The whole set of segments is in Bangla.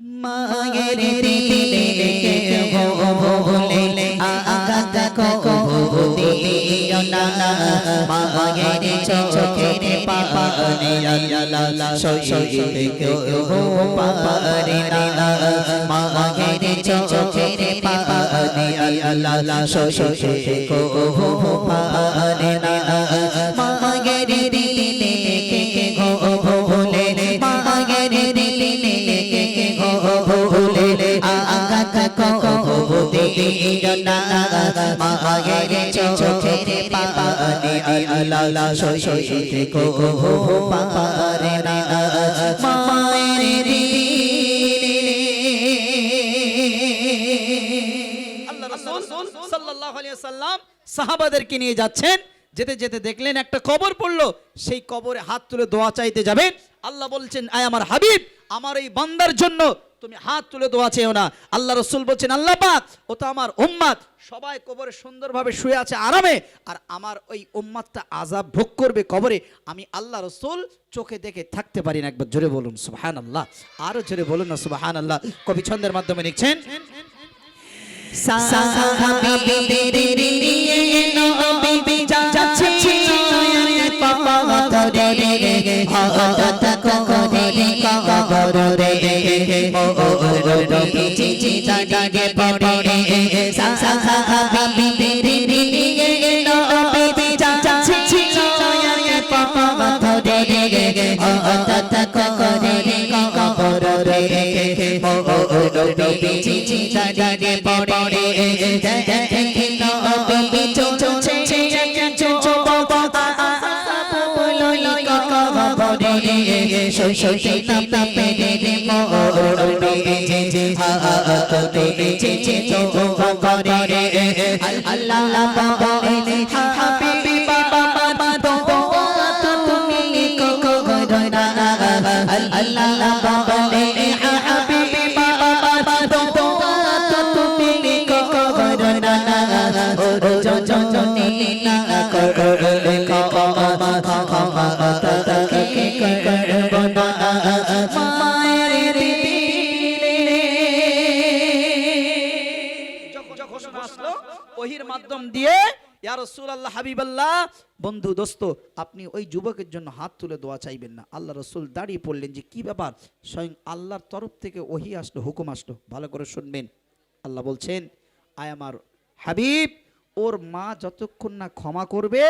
মায়ের দিলে ভোলে আঘাত কো দিও না মায়ের চোখের পাপানে আল্লাহ সইতে কেউ পারে না। মায়ের চোখের পাপানে আল্লাহ সইতে কেউ পারে সাহাবাদেরকে নিয়ে যাচ্ছেন। যেতে যেতে দেখলেন একটা কবর পড়ল। সেই কবরে হাত তুলে দোয়া চাইতে যাবেন। আল্লাহ বলছেন, আয় আমার হাবিব, আমার এই বান্দার জন্য তুমি হাত তুলে দোয়া চেও না আল্লাহ রসুল বলছেন আল্লাহ পাক ও তো আমার উম্মাদ সবাই কবরে সুন্দরভাবে শুয়ে আছে আরামে আর আমার ওই উম্মাদটা আজাব ভোগ করবে কবরে আমি আল্লাহ রসুল চোখে দেখে থাকতে পারি না একবার জোরে বলুন সুবহান আল্লাহ আরও জোরে বলুন না সুবহান আল্লাহ কবি ছন্দের মাধ্যমে লিখছেন সাহাবীদের নিয়ে নবী যাচ্ছে পাথরে হঠাৎ করে কবরে ও নবী চিতাগে পড়ে সাহাবীদের নিয়ে নবী যাচ্ছে পাথরে হঠাৎ করে কবরে ও নবী চিতাগে পড়ে নবী শৈশবে নাম পেরে রে মোরে যে হাতে যে তো করে রে আল্লাহ বাবা এনে হাবিবি বাবা তো তুমি কো করো না আল্লাহ বাবা এনে হাবিবি বাবা তো তুমি কো করো না ও জজনী না করলে ক্ষমা ইয়া রাসূলুল্লাহ হাবিবাল্লাহ। বন্ধু, দোস্ত, আপনি ওই যুবকের জন্য হাত তুলে দোয়া চাইবেন না। আল্লাহ রসুল দাঁড়িয়ে পড়লেন যে, কি ব্যাপার? স্বয়ং আল্লাহর তরফ থেকে ওহি আসলো, হুকুম আসলো। ভালো করে শুনবেন। আল্লাহ বলছেন, আয় আমার হাবিব, ওর মা যতক্ষণ না ক্ষমা করবে,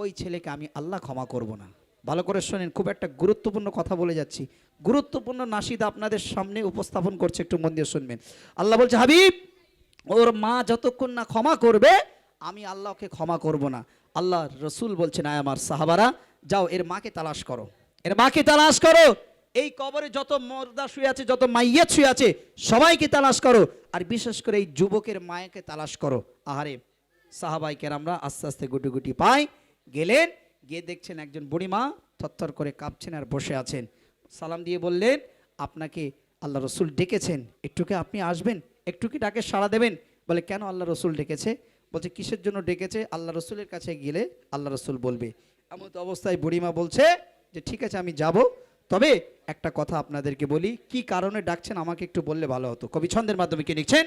ওই ছেলেকে আমি আল্লাহ ক্ষমা করব না। ভালো করে শোনেন, খুব একটা গুরুত্বপূর্ণ কথা বলে যাচ্ছি। গুরুত্বপূর্ণ নাসিদা আপনাদের সামনে উপস্থাপন করছে, একটু মন দিয়ে শুনবেন। আল্লাহ বলছে, হাবিব, ওর মা যতক্ষণ না ক্ষমা করবে আমি আল্লাহকে ক্ষমা করব না। আল্লাহ রসুল বলছেন, আয় আমার সাহাবারা, যাও, এর মাকে তালাশ করো। এর মাকে তালাশ করো। এই কবরে যত মর্দা শুয়ে আছে, যত মাইয়াত শুয়ে আছে, সবাইকে তালাশ করো। আর বিশেষ করে এই যুবকের মায়াকে তালাশ করো। আহারে সাহাবাইকের আমরা আস্তে আস্তে গুটি গুটি পাই গেলেন, গিয়ে দেখছেন একজন বুড়িমা থরথর করে কাঁপছেন আর বসে আছেন। সালাম দিয়ে বললেন, আপনাকে আল্লাহ রসুল ডেকেছেন। একটুকে আপনি আসবেন? একটু কি ডাকে সাড়া দেবেন? বলে, কেন আল্লাহ রসুল ডেকেছে? বলছে, কিসের জন্য ডেকেছে? আল্লাহ রসুলের কাছে গেলে আল্লাহ রসুল বলবে, এমন অবস্থায় বুড়িমা বলছে যে, ঠিক আছে, আমি যাব। তবে একটা কথা আপনাদেরকে বলি, কি কারণে ডাকছেন আমাকে একটু বললে ভালো হতো। কবি ছন্দের মাধ্যমে কি লিখছেন?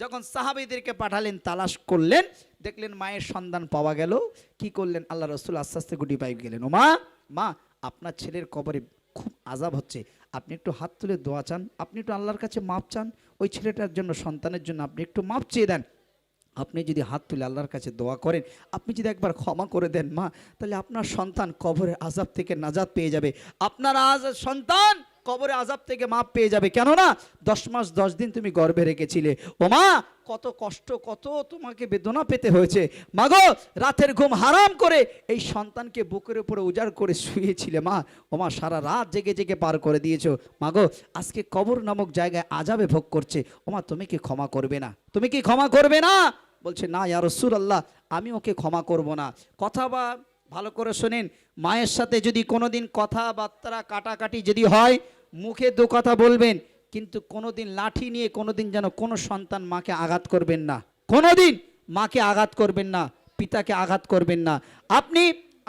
যখন সাহাবিদেরকে পাঠালেন, তালাশ করলেন, দেখলেন মায়ের সন্ধান পাওয়া গেল। কি করলেন? আল্লাহ রসুল আস্তে আস্তে গুটি পাই গেলেন। ও মা মা আপনার ছেলের কবরে খুব আজাব হচ্ছে। আপনি একটু হাত তুলে দোয়া চান, আপনি একটু আল্লাহর কাছে মাপ চান। ওই ছেলেটার জন্য, সন্তানের জন্য আপনি একটু মাপ চেয়ে দেন। আপনি যদি হাত তুলে আল্লাহর কাছে দোয়া করেন, আপনি যদি একবার ক্ষমা করে দেন, মা, তাহলে আপনার সন্তান কবরে আজাব থেকে নাজাদ পেয়ে যাবে। আপনার আজ সন্তান কবরে আজাব থেকে মাপ পেয়ে যাবে। কেননা দশ মাস, দশ দিন তুমি গর্ভে রেখেছিলে। ও মা কত কষ্ট, কত তোমাকে বেদনা পেতে হয়েছে। মাগো, রাতের ঘুম হারাম করে এই সন্তানকে বুকের উপরে উজাড় করে শুয়েছিলে মা। ও মা সারা রাত জেগে জেগে পার করে দিয়েছ। মাগো, আজকে কবর নামক জায়গায় আজাবে ভোগ করছে। ও মা তুমি কি ক্ষমা করবে না? তুমি কি ক্ষমা করবে না? বলছে, না, ইয়া রসুল আল্লাহ আমি ওকে ক্ষমা করব না। কথা বা, ভালো করে শোনেন। মায়ের সাথে যদি কোনোদিন কথাবার্তা কাটাকাটি যদি হয় মুখে দু কথা বলবেন, কিন্তু কোনোদিন লাঠি নিয়ে কোনোদিন যেন কোনো সন্তান মাকে আঘাত করবেন না। কোনোদিন মাকে আঘাত করবেন না, পিতাকে আঘাত করবেন না। আপনি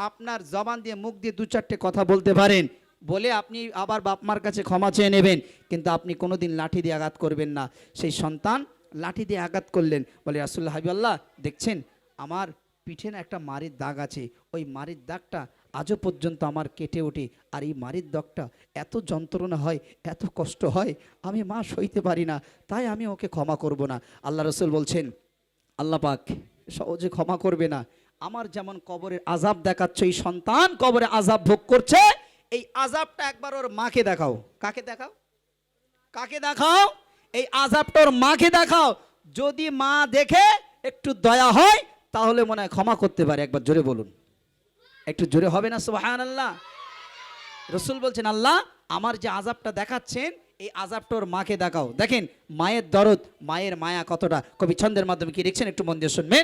আপনার জবান দিয়ে মুখ দিয়ে দু চারটে কথা বলতে পারেন, বলে আপনি আবার বাপ মার কাছে ক্ষমা চেয়ে নেবেন, কিন্তু আপনি কোনোদিন লাঠি দিয়ে আঘাত করবেন না। সেই সন্তান লাঠি দিয়ে আঘাত করলেন, বলে রাসুল্লাহ হাবিবাল্লাহ, দেখছেন, আমার পিঠে না একটা মারির দাগ আছে, ওই মারির দাগটা আজও পর্যন্ত আমার কেটে ওঠে। আর এই মারির দাগটা এত যন্ত্রণা হয়, এত কষ্ট হয়, আমি মা সইতে পারি না, তাই আমি ওকে ক্ষমা করব না। আল্লাহ রসুল বলছেন, আল্লাহ পাক সহজে ক্ষমা করবে না। আমার যেমন কবরের আজাব দেখাচ্ছে, এই সন্তান কবরে আজাব ভোগ করছে, এই আজাবটা একবার ওর মাকে দেখাও। কাকে দেখাও? কাকে দেখাও? এই আজাবটা ওর মাকে দেখাও। যদি মা দেখে একটু দয়া হয়, তাহলে মনে হয় ক্ষমা করতে পারে। একবার জোরে বলুন। একটু জোরে হবে না সুবাহান আল্লাহ রসুল বলছেন আল্লাহ আমার যে আজাবটা দেখাচ্ছেন এই আজাবটা ওর মাকে দেখাও দেখেন মায়ের দরদ মায়ের মায়া কতটা কবি ছন্দের মাধ্যমে কি লিখছেন একটু মন দিয়ে শুনবেন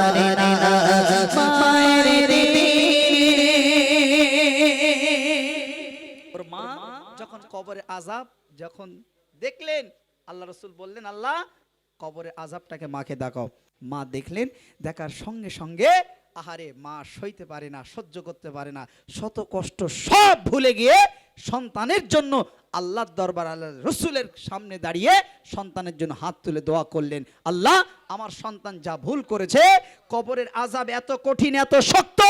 কবরে আজাব যখন দেখলেন, আল্লাহ রসুল বললেন, আল্লাহ, কবরে আজাবটাকে মাকে দেখাও। মা দেখলেন, দেখার সঙ্গে সঙ্গে, আহারে মা সইতে পারে না, সহ্য করতে পারে না, শত কষ্ট সব ভুলে গিয়ে সন্তানের জন্য আল্লাহর দরবার আল্লাহ রসুলের সামনে দাঁড়িয়ে সন্তানের জন্য হাত তুলে দোয়া করলেন। আল্লাহ, আমার সন্তান যা ভুল করেছে, কবরের আজাব এত কঠিন, এত শক্ত,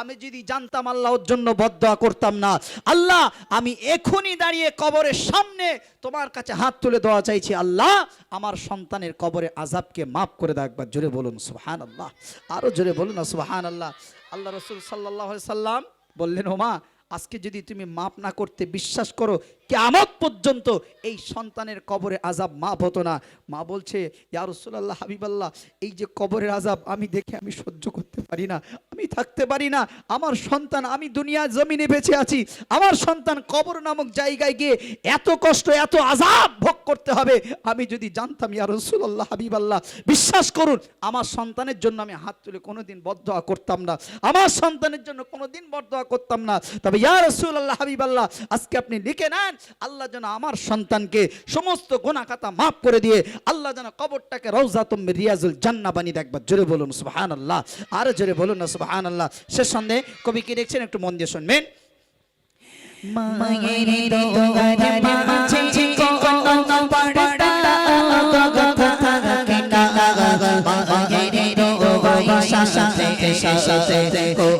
আমি যদি জানতাম আল্লাহ ওর জন্য বদয়া করতাম না। আল্লাহ, আমি এখনই দাঁড়িয়ে কবরের সামনে তোমার কাছে হাত তুলে দেওয়া চাইছি। আল্লাহ, আমার সন্তানের কবরে আজাবকে মাফ করে দাও একবার, জোরে বলুন সুহান আল্লাহ আরও জোরে বলুন না সুহান আল্লাহ আল্লাহ রসুল সাল্লাহ সাল্লাম বললেন ও মা আজকে যদি তুমি মাপ না করতে বিশ্বাস করো কেমত পর্যন্ত এই সন্তানের কবরে আজাব মাপ হতো না। মা বলছে ইয়ারসুল্লাহ হাবিবাল্লাহ, এই যে কবরের আজাব আমি দেখে আমি সহ্য করতে পারি না, আমি থাকতে পারি না। আমার সন্তান, আমি দুনিয়া জমিনে বেঁচে আছি। আমার সন্তান কবর নামক জায়গায় গিয়ে এত কষ্ট, এত আজাব ভোগ করতে হবে। আমি যদি জানতাম, ইয়া রসুল্লাহ হাবিবাল্লাহ, বিশ্বাস করুন, আমার সন্তানের জন্য আমি হাত তুলে কোনোদিন বদয়া করতাম না। আমার সন্তানের জন্য কোনোদিন বদয়া করতাম না। তবে ইয়া রসুল্লাহ হাবিবাল্লাহ, আজকে আপনি লিখে নেন, আল্লাহ যেন আমার সন্তানকে সমস্ত গোনা খাতা মাফ করে দিয়ে, আল্লাহ যেন কবরটাকে রৌজাতম রিয়াজুল জান্না বানিয়ে একবার জোরে বলুন সুবহান আল্লাহ আরও জোরে বলুন না সুবহান আল্লাহ সে সন্দেহে কবি কি দেখছেন? একটু মন দিয়ে শুনবেন। মায়ের শাসাতে কোল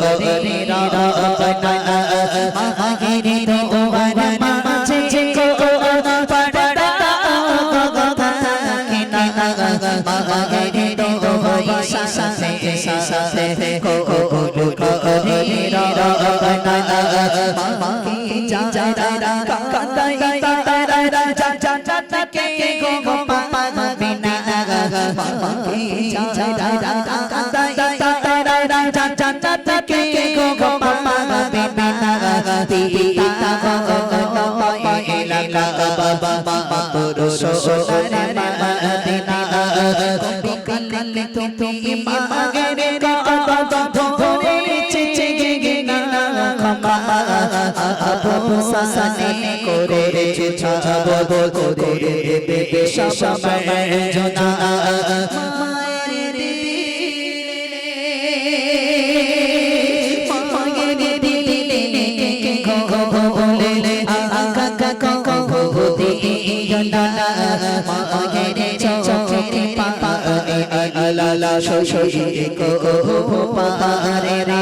করে রবনা মায়ের দোয়ারে মাঝে কোনো পড়তা কথা থাকে না মায়ের দোয়ারে শাসাতে শাসাতে কোল করে রবনা মাকে যারা তুমি মাগরে গো ধরে চেচে গে না ক্ষমা আবু সাসানে করেছে ছাব করে দেবে সময় জনা শশী কো পারে রে